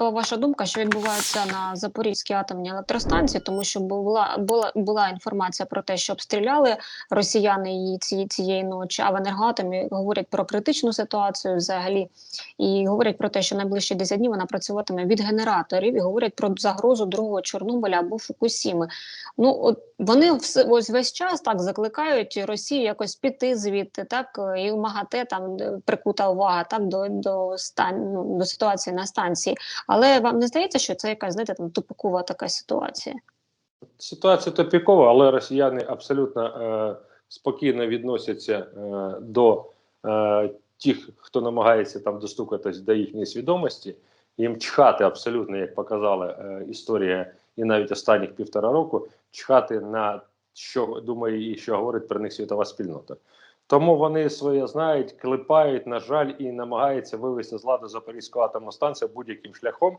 цікава ваша думка, що відбувається на Запорізькій атомній електростанції, тому що була була була інформація про те, що обстріляли росіяни її ці, цієї ночі. А в енергоатомі говорять про критичну ситуацію взагалі, і говорять про те, що найближчі 10 днів вона працюватиме від генераторів, і говорять про загрозу другого Чорнобиля або Фукусіми. Ну от вони ось весь час так закликають Росію якось піти звідти, так і МАГАТЕ там прикута увага так до, до стан ну, до ситуації на станції. Але вам не здається, що це якась знаєте, там тупикова така ситуація? Ситуація топікова, але росіяни абсолютно е, спокійно відносяться е, до е, тих, хто намагається там достукатись до їхньої свідомості. Їм чхати абсолютно, як показала е, історія, і навіть останніх півтора року, чхати на що думає і що говорить про них світова спільнота. Тому вони своє знають, клепають, на жаль, і намагаються вивести з ладу Запорізьку атомну станцію будь-яким шляхом.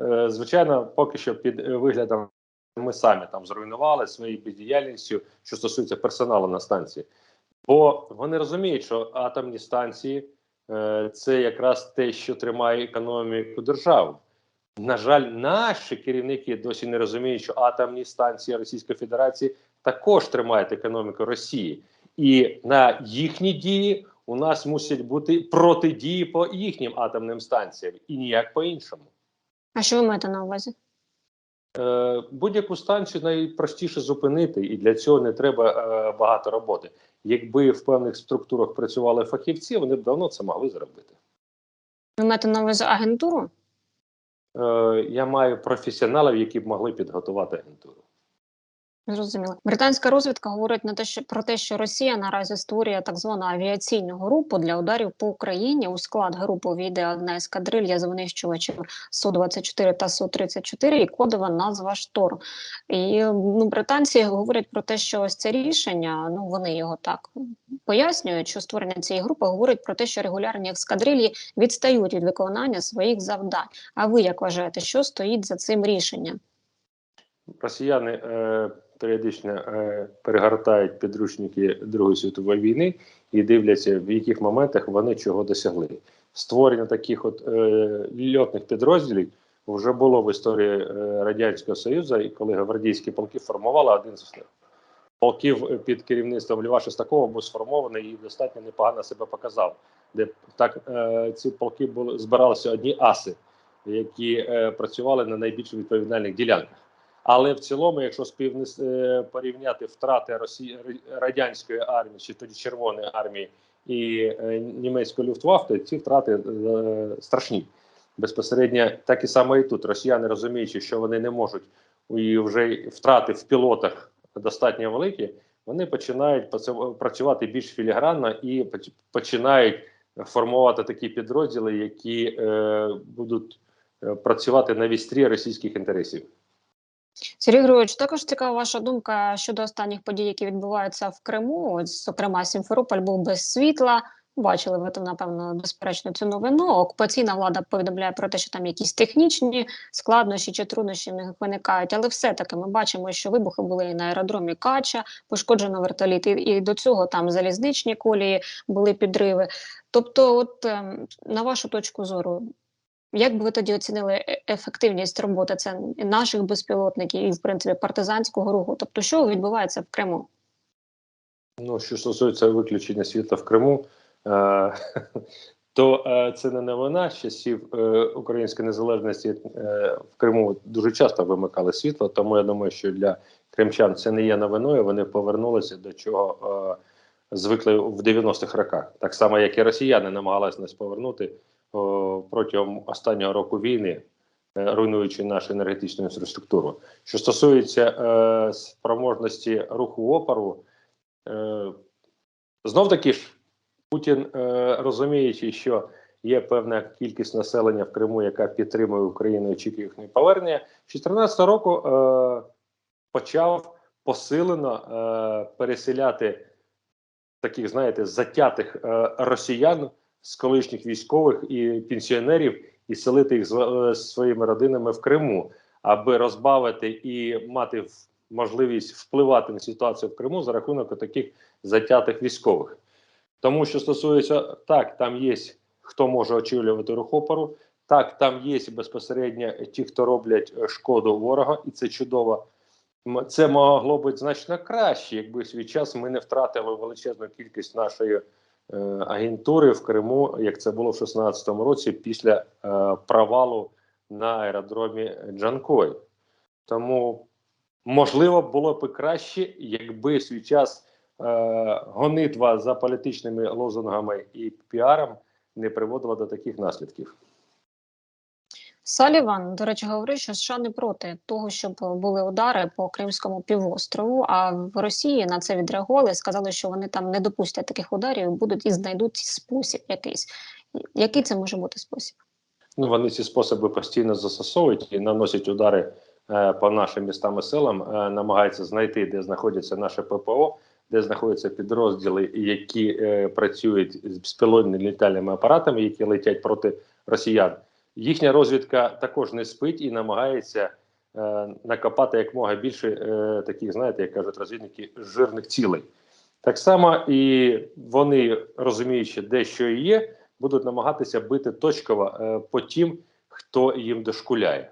Е, звичайно, поки що під е, виглядом ми самі там зруйнували своєю бездіяльністю, що стосується персоналу на станції. Бо вони розуміють, що атомні станції е, це якраз те, що тримає економіку держави. На жаль, наші керівники досі не розуміють, що атомні станції Російської Федерації також тримають економіку Росії, і на їхні дії у нас мусять бути протидії по їхнім атомним станціям і ніяк по іншому. А що ви маєте на увазі? Е, Будь-яку станцію найпростіше зупинити, і для цього не треба е, багато роботи. Якби в певних структурах працювали фахівці, вони б давно це могли зробити. Ви маєте на увазі агентуру? Е, я маю професіоналів, які б могли підготувати агентуру. Зрозуміло. Британська розвідка говорить на те, що про те, що Росія наразі створює так звану авіаційну групу для ударів по Україні. У склад групи війде одна ескадрилья з винищувачів Су-24 та Су-34 і кодова назва Шторм. І ну, британці говорять про те, що ось це рішення, ну вони його так пояснюють, що створення цієї групи говорить про те, що регулярні ескадрилі відстають від виконання своїх завдань. А ви як вважаєте, що стоїть за цим рішенням? Росіяни е, періодично е, перегортають підручники Другої світової війни і дивляться, в яких моментах вони чого досягли. Створення таких от е, льотних підрозділів вже було в історії е, Радянського Союзу, і коли гвардійські полки формували один з полків під керівництвом Льва Шестакова був сформований і достатньо непогано себе показав, де так е, ці полки були збиралися одні аси, які е, працювали на найбільш відповідальних ділянках. Але в цілому, якщо співнес е, порівняти втрати Росії радянської армії чи тоді Червоної армії і е, німецької люфтваффе, ці втрати е, страшні. Безпосередньо так і саме і тут. Росіяни розуміючи, що вони не можуть і вже втрати в пілотах достатньо великі, вони починають працювати більш філігранно і починають формувати такі підрозділи, які е, будуть працювати на вістрі російських інтересів. Сергій Григорович, також цікава ваша думка щодо останніх подій, які відбуваються в Криму. Ось, зокрема, Сімферополь був без світла. Бачили ви там, напевно, безперечно цю новину. Окупаційна влада повідомляє про те, що там якісь технічні складнощі чи труднощі них виникають. Але все-таки ми бачимо, що вибухи були і на аеродромі Кача, пошкоджено вертоліт, і, і до цього там залізничні колії були підриви. Тобто, от ем, на вашу точку зору, як би ви тоді оцінили е, ефективність роботи це наших безпілотників і, в принципі, партизанського руху? Тобто, що відбувається в Криму? Ну, що стосується виключення світла в Криму, е то е це не новина з часів української незалежності в Криму дуже часто вимикали світло, тому я думаю, що для кримчан це не є новиною. Вони повернулися до чого звикли в 90-х роках, так само як і росіяни намагалися нас повернути протягом останнього року війни, е, руйнуючи нашу енергетичну інфраструктуру. Що стосується е, спроможності руху опору, е, знов таки ж Путін, розуміючи, що є певна кількість населення в Криму, яка підтримує Україну і очікує їхнього повернення, 2014 року почав посилено переселяти таких, знаєте, затятих росіян з колишніх військових і пенсіонерів і селити їх з, е, своїми родинами в Криму, аби розбавити і мати можливість впливати на ситуацію в Криму за рахунок таких затятих військових. Тому що стосується так, там є хто може очолювати рух опору, Так, там є безпосередньо ті, хто роблять е, шкоду ворога, і це чудово. Це могло бути значно краще, якби свій час ми не втратили величезну кількість нашої агентури в Криму, як це було в 16-му році, після е, провалу на аеродромі Джанкой. Тому можливо було б краще, якби свій час е, гонитва за політичними лозунгами і піаром не приводила до таких наслідків. Саліван, до речі, говорив, що США не проти того, щоб були удари по Кримському півострову. А в Росії на це відреагували, сказали, що вони там не допустять таких ударів, будуть і знайдуть спосіб якийсь. Який це може бути спосіб? Ну, вони ці способи постійно застосовують і наносять удари е, по нашим містам і селам, е, намагаються знайти, де знаходяться наше ППО, де знаходяться підрозділи, які е, працюють з безпілотними літальними апаратами, які летять проти росіян. Їхня розвідка також не спить і намагається е, накопати якмога більше е, таких, знаєте, як кажуть розвідники, жирних цілей. Так само і вони, розуміючи, де що і є, будуть намагатися бити точково е, по тим, хто їм дошкуляє.